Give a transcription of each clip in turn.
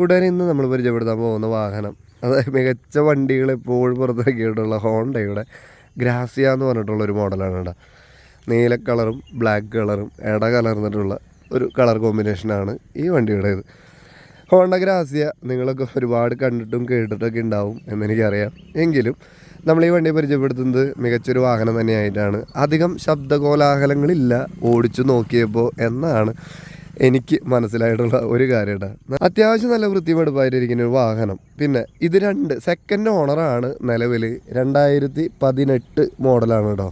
കൂട്ടുകാരെ ഇന്ന് നമ്മൾ പരിചയപ്പെടുത്താൻ പോകുന്ന വാഹനം. അതായത് മികച്ച വണ്ടികൾ എപ്പോഴും പുറത്തിറക്കിയിട്ടുള്ള ഹോണ്ടയുടെ ഗ്രാസിയ എന്ന് പറഞ്ഞിട്ടുള്ള ഒരു മോഡലാണ് കേട്ടോ. നീല കളറും ബ്ലാക്ക് കളറും ഇട കലർന്നിട്ടുള്ള ഒരു കളർ കോമ്പിനേഷനാണ് ഈ വണ്ടിയുടേത്. ഹോണ്ട ഗ്രാസിയ നിങ്ങളൊക്കെ ഒരുപാട് കണ്ടിട്ടും കേട്ടിട്ടൊക്കെ ഉണ്ടാവും എന്നെനിക്കറിയാം. എങ്കിലും നമ്മൾ ഈ വണ്ടിയെ പരിചയപ്പെടുത്തുന്നത് മികച്ചൊരു വാഹനം തന്നെയായിട്ടാണ്. അധികം ശബ്ദകോലാഹലങ്ങളില്ല. ഓടിച്ചു നോക്കിയപ്പോൾ എന്നാണ് എനിക്ക് മനസ്സിലായിട്ടുള്ള ഒരു കാര്യമാണ് അത്യാവശ്യം നല്ല വൃത്തിമെടുപ്പായിട്ടിരിക്കുന്ന ഒരു വാഹനം. പിന്നെ ഇത് രണ്ട് സെക്കൻഡ് ഓണറാണ് നിലവിൽ രണ്ടായിരത്തി പതിനെട്ട് മോഡലാണ് കേട്ടോ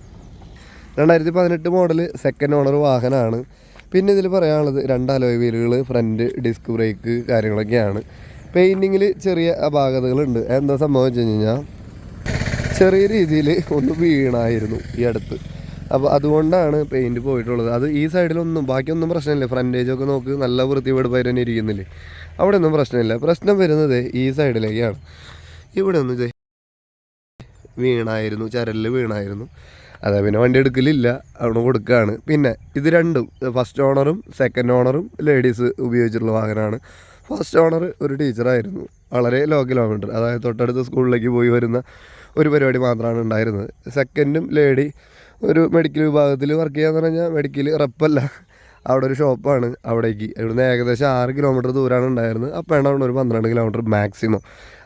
രണ്ടായിരത്തി പതിനെട്ട് മോഡൽ സെക്കൻഡ് ഓണർ വാഹനമാണ് പിന്നെ ഇതിൽ പറയാനുള്ളത് രണ്ട് അലോയ് വീലുകൾ ഫ്രണ്ട് ഡിസ്ക് ബ്രേക്ക് കാര്യങ്ങളൊക്കെയാണ്. പെയിന്റിങ്ങിൽ ചെറിയ അപാകതകളുണ്ട്. എന്താ സംഭവം വെച്ച് കഴിഞ്ഞാൽ ചെറിയ രീതിയിൽ ഒന്ന് വീണായിരുന്നു ഈ അടുത്ത്. അപ്പോൾ അതുകൊണ്ടാണ് പെയിന്റ് പോയിട്ടുള്ളത്. അത് ഈ സൈഡിലൊന്നും ബാക്കിയൊന്നും പ്രശ്നമില്ല. ഫ്രണ്ടേജൊക്കെ നോക്ക് നല്ല വൃത്തിയോട് തന്നെ ഇരിക്കുന്നില്ലേ? അവിടെ ഒന്നും പ്രശ്നമില്ല. പ്രശ്നം വരുന്നത് ഈ സൈഡിലേക്കാണ് ഇവിടെ ഒന്ന് വീണായിരുന്നു ചരലിൽ വീണായിരുന്നു. അതാ പിന്നെ വണ്ടി എടുക്കലില്ല. അവിടെ കൊടുക്കുകയാണ് പിന്നെ ഇത് രണ്ടും ഫസ്റ്റ് ഓണറും സെക്കൻഡ് ഓണറും ലേഡീസ് ഉപയോഗിച്ചിട്ടുള്ള വാഹനമാണ്. ഫസ്റ്റ് ഓണർ ഒരു ടീച്ചറായിരുന്നു. വളരെ ലോ കിലോമീറ്റർ അതായത് തൊട്ടടുത്ത സ്കൂളിലേക്ക് പോയി വരുന്ന ഒരു പരിപാടി മാത്രമാണ് ഉണ്ടായിരുന്നത്. സെക്കൻഡും ലേഡി ഒരു മെഡിക്കൽ വിഭാഗത്തിൽ വർക്ക് ചെയ്യാന്ന് പറഞ്ഞാൽ മെഡിക്കൽ റപ്പല്ല അവിടെ ഒരു ഷോപ്പാണ് അവിടേക്ക്. ഇവിടുന്ന് ഏകദേശം ആറ് കിലോമീറ്റർ ദൂരമാണ് ഉണ്ടായിരുന്നത്. അപ്പോൾ വേണം ഒരു പന്ത്രണ്ട് കിലോമീറ്റർ മാക്സിമം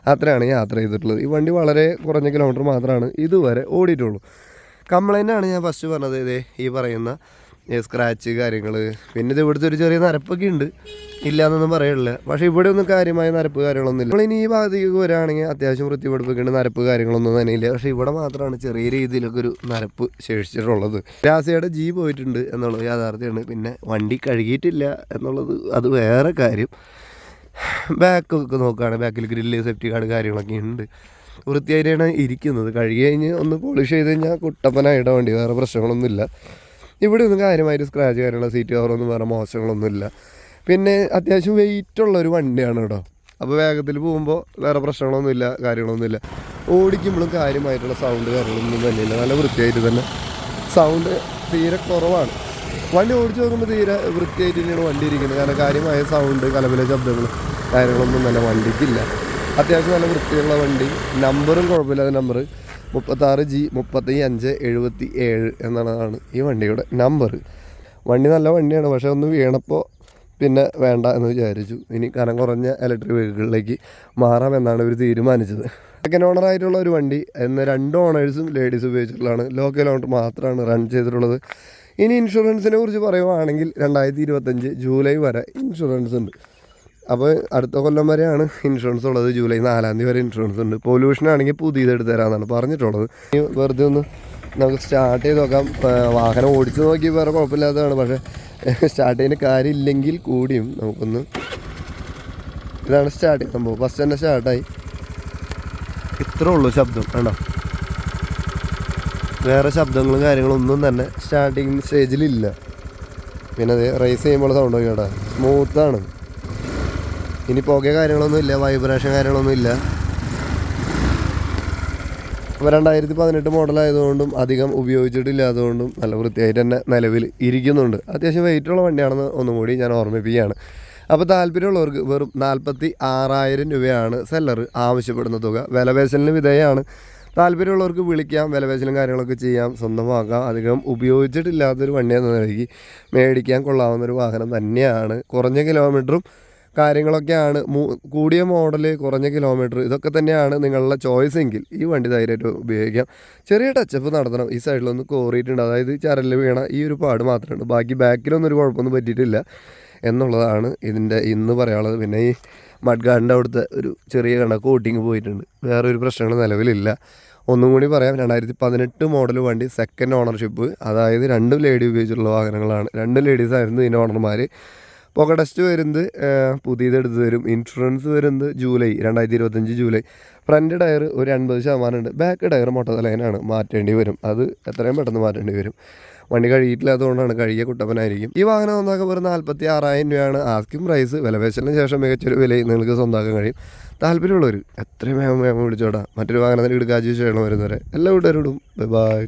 അത്രയാണ് യാത്ര ചെയ്തിട്ടുള്ളത്. ഈ വണ്ടി വളരെ കുറഞ്ഞ കിലോമീറ്റർ മാത്രമാണ് ഇതുവരെ ഓടിയിട്ടുള്ളൂ. കംപ്ലൈന്റ് ആണ് ഞാൻ ഫസ്റ്റ് പറഞ്ഞത് ഇതേ ഈ പറയുന്ന സ്ക്രാച്ച് കാര്യങ്ങൾ പിന്നെ ഇത് ഇവിടുത്തെ ഒരു ചെറിയ നരപ്പൊക്കെ ഉണ്ട്. ഇല്ല എന്നൊന്നും പറയില്ല പക്ഷേ ഇവിടെ ഒന്നും കാര്യമായ നരപ്പ് കാര്യങ്ങളൊന്നും ഇല്ല. നമ്മളിനി ഈ ഭാഗത്തേക്ക് വരികയാണെങ്കിൽ അത്യാവശ്യം വൃത്തിപ്പെടുപ്പിക്കേണ്ട നരപ്പ് കാര്യങ്ങളൊന്നും തന്നെ ഇല്ല. പക്ഷേ ഇവിടെ മാത്രമാണ് ചെറിയ രീതിയിലൊക്കെ ഒരു നരപ്പ് ശേഷിച്ചിട്ടുള്ളത്. രാസയുടെ ജീ പോയിട്ടുണ്ട് എന്നുള്ളത് യാഥാർത്ഥ്യമാണ്. പിന്നെ വണ്ടി കഴുകിയിട്ടില്ല എന്നുള്ളത് അത് വേറെ കാര്യം. ബാക്കൊക്കെ നോക്കുകയാണ് ബാക്കിൽ ഗ്രില്ല് സേഫ്റ്റി കാർഡ് കാര്യങ്ങളൊക്കെ ഉണ്ട്. വൃത്തിയായിട്ടാണ് ഇരിക്കുന്നത്. കഴുകി കഴിഞ്ഞ് ഒന്ന് പോളിഷ് ചെയ്ത് കഴിഞ്ഞാൽ കുട്ടപ്പനായിട വണ്ടി. വേറെ പ്രശ്നങ്ങളൊന്നുമില്ല. ഇവിടെ ഒന്നും കാര്യമായിട്ട് സ്ക്രാച്ച് കാര്യമുള്ള സീറ്റ് കവറൊന്നും വേറെ മോശങ്ങളൊന്നുമില്ല. പിന്നെ അത്യാവശ്യം വെയിറ്റ് ഒരു വണ്ടിയാണ് കേട്ടോ. അപ്പോൾ വേഗത്തിൽ പോകുമ്പോൾ വേറെ പ്രശ്നങ്ങളൊന്നുമില്ല കാര്യങ്ങളൊന്നുമില്ല. ഓടിക്കുമ്പോഴും കാര്യമായിട്ടുള്ള സൗണ്ട് കാര്യങ്ങളൊന്നും തന്നെയില്ല നല്ല വൃത്തിയായിട്ട് തന്നെ. സൗണ്ട് തീരെ കുറവാണ്. വണ്ടി ഓടിച്ചു നോക്കുമ്പോൾ തീരെ വൃത്തിയായിട്ട് തന്നെയാണ് വണ്ടി ഇരിക്കുന്നത്. കാരണം കാര്യമായ സൗണ്ട് കലമിലെ ശബ്ദങ്ങൾ കാര്യങ്ങളൊന്നും തന്നെ വണ്ടിക്കില്ല. അത്യാവശ്യം നല്ല വൃത്തിയുള്ള വണ്ടി. നമ്പറും കുഴപ്പമില്ലാത്ത നമ്പർ മുപ്പത്താറ് ജി മുപ്പത്തി അഞ്ച് എഴുപത്തി ഏഴ് എന്നുള്ളതാണ് ഈ വണ്ടിയുടെ നമ്പർ വണ്ടി നല്ല വണ്ടിയാണ് പക്ഷേ ഒന്ന് വീണപ്പോൾ പിന്നെ വേണ്ട എന്ന് വിചാരിച്ചു. ഇനി കനം കുറഞ്ഞ ഇലക്ട്രിക് വെഹിക്കിളിലേക്ക് മാറാമെന്നാണ് ഇവർ തീരുമാനിച്ചത്. സെക്കൻഡ് ഓണർ ആയിട്ടുള്ള ഒരു വണ്ടി എന്ന് രണ്ട് ഓണേഴ്സും ലേഡീസ് ഉപയോഗിച്ചിട്ടുള്ളതാണ്. ലോക്കൽ കിലോമീറ്റർ മാത്രമാണ് റൺ ചെയ്തിട്ടുള്ളത്. ഇനി ഇൻഷുറൻസിനെ കുറിച്ച് പറയുവാണെങ്കിൽ രണ്ടായിരത്തി ഇരുപത്തഞ്ച് ജൂലൈ വരെ ഇൻഷുറൻസ് ഉണ്ട്. അപ്പോൾ അടുത്ത കൊല്ലം വരെയാണ് ഇൻഷുറൻസ് ഉള്ളത്. ജൂലൈ നാലാം തീയതി വരെ ഇൻഷുറൻസ് ഉണ്ട്. പൊല്യൂഷൻ ആണെങ്കിൽ പുതിയത് എടുത്ത് തരാമെന്നാണ് പറഞ്ഞിട്ടുള്ളത് വെറുതെ ഒന്ന് നമുക്ക് സ്റ്റാർട്ട് ചെയ്ത് നോക്കാം. വാഹനം ഓടിച്ച് നോക്കി വേറെ കുഴപ്പമില്ലാത്തതാണ്. പക്ഷേ സ്റ്റാർട്ട് ചെയ്യുന്ന കാര്യമില്ലെങ്കിൽ കൂടിയും നമുക്കൊന്ന് ഇതാണ് സ്റ്റാർട്ട് സംഭവം. ഫസ്റ്റ് തന്നെ സ്റ്റാർട്ടായി ഇത്രേ ഉള്ളൂ ശബ്ദം വേണ്ടോ വേറെ ശബ്ദങ്ങളും കാര്യങ്ങളും ഒന്നും തന്നെ സ്റ്റാർട്ടിങ് സ്റ്റേജിലില്ല പിന്നെ അത് റേസ് ചെയ്യുമ്പോൾ സൗണ്ട് കേട്ടോ. സ്മൂത്താണ് ഇനി പുക കാര്യങ്ങളൊന്നും ഇല്ല വൈബ്രേഷൻ കാര്യങ്ങളൊന്നും ഇല്ല. അപ്പോൾ രണ്ടായിരത്തി പതിനെട്ട് മോഡലായതുകൊണ്ടും അധികം ഉപയോഗിച്ചിട്ടില്ലാത്തതുകൊണ്ടും നല്ല വൃത്തിയായിട്ട് തന്നെ നിലവിൽ ഇരിക്കുന്നുണ്ട്. അത്യാവശ്യം വെയിറ്റുള്ള വണ്ടിയാണെന്ന് ഒന്നും കൂടി ഞാൻ ഓർമ്മിപ്പിക്കുകയാണ്. അപ്പോൾ താല്പര്യമുള്ളവർക്ക് വെറും നാൽപ്പത്തി ആറായിരം രൂപയാണ് സെല്ലർ ആവശ്യപ്പെടുന്ന തുക. വിലപേശലിന് വിധേയമാണ് താല്പര്യമുള്ളവർക്ക് വിളിക്കാം വിലപേശലും കാര്യങ്ങളൊക്കെ ചെയ്യാം. സ്വന്തമാക്കാം അധികം ഉപയോഗിച്ചിട്ടില്ലാത്തൊരു വണ്ടി എന്ന നിലയ്ക്ക് മേടിക്കാൻ കൊള്ളാവുന്ന ഒരു വാഹനം തന്നെയാണ്. കുറഞ്ഞ കിലോമീറ്ററും കാര്യങ്ങളൊക്കെയാണ്. കൂടിയ മോഡൽ കുറഞ്ഞ കിലോമീറ്റർ ഇതൊക്കെ തന്നെയാണ് നിങ്ങളുടെ ചോയ്സ് എങ്കിൽ ഈ വണ്ടി ധൈര്യമായിട്ട് ഉപയോഗിക്കാം. ചെറിയ ടച്ചപ്പ് നടത്തണം. ഈ സൈഡിലൊന്ന് കോറിയിട്ടുണ്ട്. അതായത് ചരൽ വീണ ഈ ഒരു പാട് മാത്രമുണ്ട് ബാക്കി ബാക്കിലൊന്നും ഒരു കുഴപ്പമൊന്നും പറ്റിയിട്ടില്ല എന്നുള്ളതാണ് ഇതിന്റെ ഇന്ന് പറയാനുള്ളത്. പിന്നെ ഈ മഡ്ഗാർഡിന്റെ അവിടുത്തെ ഒരു ചെറിയ കണക്ക് ഓട്ടിങ് പോയിട്ടുണ്ട്. വേറെ ഒരു പ്രശ്നങ്ങൾ നിലവിലില്ല. ഒന്നും കൂടി പറയാം. രണ്ടായിരത്തി പതിനെട്ട് മോഡൽ വണ്ടി സെക്കൻഡ് ഓണർഷിപ്പ് അതായത് രണ്ട് ലേഡി ഉപയോഗിച്ചിട്ടുള്ള വാഹനങ്ങളാണ്. രണ്ട് ലേഡീസായിരുന്നു ഇതിന്റെ ഓണർമാർ പുക ടെസ്റ്റ് വരുന്നത് പുതിയത് എടുത്ത് തരും. ഇൻഷുറൻസ് വരുന്നത് ജൂലൈ രണ്ടായിരത്തി ഇരുപത്തഞ്ച് ജൂലൈ. ഫ്രണ്ട് ടയർ ഒരു അൻപത് ശതമാനം ഉണ്ട് ബാക്ക് ടയർ മൊട്ടതലേനാണ് മാറ്റേണ്ടി വരും. അത് എത്രയും പെട്ടെന്ന് മാറ്റേണ്ടി വരും. വണ്ടി കഴിയിട്ടില്ലാത്തതുകൊണ്ടാണ് കഴിയ കുട്ടപ്പനായിരിക്കും. ഈ വാഹനം സ്വന്തമാക്കാൻ വെറും നാൽപ്പത്തി ആറായിരം രൂപയാണ് ആസ്കിം പ്രൈസ് വിലപേശലിന് ശേഷം മികച്ചൊരു വിലയിൽ നിങ്ങൾക്ക് സ്വന്തമാക്കാൻ കഴിയും. താല്പര്യമുള്ളവർ എത്രയും വേഗം വേഗം വിളിച്ചോടാ. മറ്റൊരു വാഹനത്തിന് ഇടുക്കാജി ചെയ്യണം വരുന്നവരെ. എല്ലാ വീട്ടുകാരോടും ബൈ